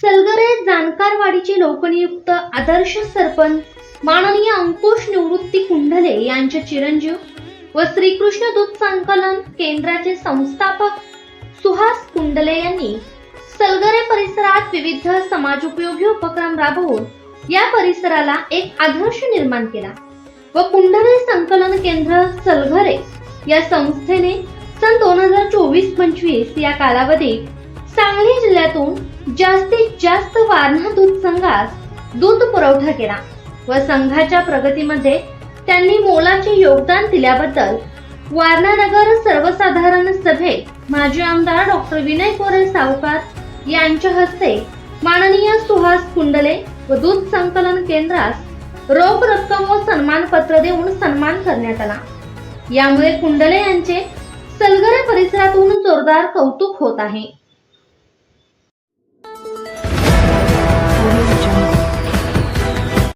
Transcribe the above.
सलगरे कुंडलेवाडीचे लोकनियुक्त आदर्श सरपंच माननीय अंकुश निवृत्ती कुंडले यांचे चिरंजीव व श्रीकृष्ण दूध संकलन केंद्राचे संस्थापक सुहास कुंडले यांनी सलगरे परिसरात विविध समाजोपयोगी उपक्रम राबवून या परिसराला एक आदर्श निर्माण केला व कुंडले संकलन केंद्र सलघरे या संस्थेने सन दोन हजार चोवीस पंचवीस या कालावधीत सांगली जिल्ह्यातून जास्तीत जास्त वारणा दूध संघास दूध पुरवठा केला व संघाच्या प्रगतीमध्ये त्यांनी मोलाचे योगदान दिल्याबद्दल वारणानगर सर्वसाधारण सभेत माजी आमदार डॉक्टर विनय कोरे सावकार यांच्या हस्ते माननीय सुहास कुंडले व दूध संकलन केंद्रास रोख रक्कम व सन्मानपत्र देऊन सन्मान करण्यात आला. यामुळे कुंडले यांचे सलगरे परिसरातून जोरदार कौतुक होत आहे.